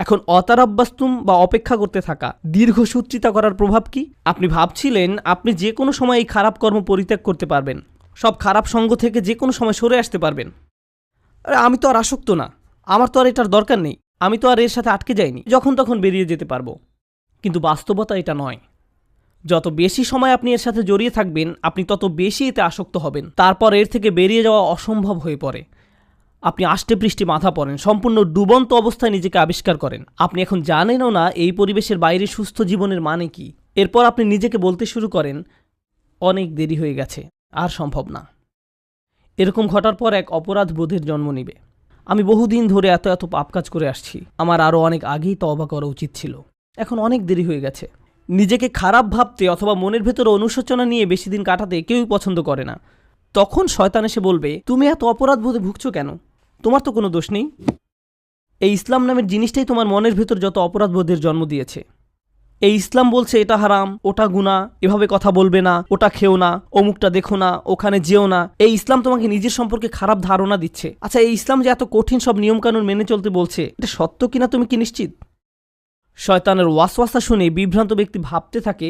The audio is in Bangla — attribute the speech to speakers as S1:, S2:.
S1: এখন অতারাব্যাস্তুম বা অপেক্ষা করতে থাকা দীর্ঘ সূত্রিতা করার প্রভাব কি? আপনি ভাবছিলেন আপনি যে কোনো সময় এই খারাপ কর্ম পরিত্যাগ করতে পারবেন। সব খারাপ সঙ্গ থেকে যে কোনো সময় সরে আসতে পারবেন। আরে, আমি তো আর আসক্ত না। আমার তো আর এটার দরকার নেই। আমি তো আর এর সাথে আটকে যাইনি। যখন তখন বেরিয়ে যেতে পারব। কিন্তু বাস্তবতা এটা নয়। যত বেশি সময় আপনি এর সাথে জড়িয়ে থাকবেন, আপনি তত বেশি এতে আসক্ত হবেন। তারপর এর থেকে বেরিয়ে যাওয়া অসম্ভব হয়ে পড়ে। আপনি আষ্টে পৃষ্ঠে মাথা পড়েন, সম্পূর্ণ ডুবন্ত অবস্থায় নিজেকে আবিষ্কার করেন। আপনি এখন জানেনও না এই পরিবেশের বাইরে সুস্থ জীবনের মানে কি। এরপর আপনি নিজেকে বলতে শুরু করেন, অনেক দেরি হয়ে গেছে, আর সম্ভব না। এরকম ঘটার পর এক অপরাধ বোধের জন্ম নিবে। আমি বহুদিন ধরে এত এত পাপ কাজ করে আসছি। আমার আরও অনেক আগেই তওবা করা উচিত ছিল। এখন অনেক দেরি হয়ে গেছে। নিজেকে খারাপ ভাবতে অথবা মনের ভেতরে অনুশোচনা নিয়ে বেশি দিন কাটাতে কেউই পছন্দ করে না। তখন শয়তান এসে বলবে, তুমি এত অপরাধ বোধে ভুগছো কেন? তোমার তো কোনো দোষ নেই। এই ইসলাম নামের জিনিসটাই তোমার মনের ভেতর যত অপরাধ বোধের জন্ম দিয়েছে। এই ইসলাম বলছে, এটা হারাম, ওটা গুণা এভাবে কথা বলবে না, ওটা খেও না, অমুকটা দেখো না, ওখানে যেও না। এই ইসলাম তোমাকে নিজের সম্পর্কে খারাপ ধারণা দিচ্ছে। আচ্ছা এই ইসলাম যে এত কঠিন সব নিয়মকানুন মেনে চলতে বলছে, এটা সত্য কিনা তুমি কি নিশ্চিত? শয়তানের ওয়াসওয়াসা শুনে বিভ্রান্ত ব্যক্তি ভাবতে থাকে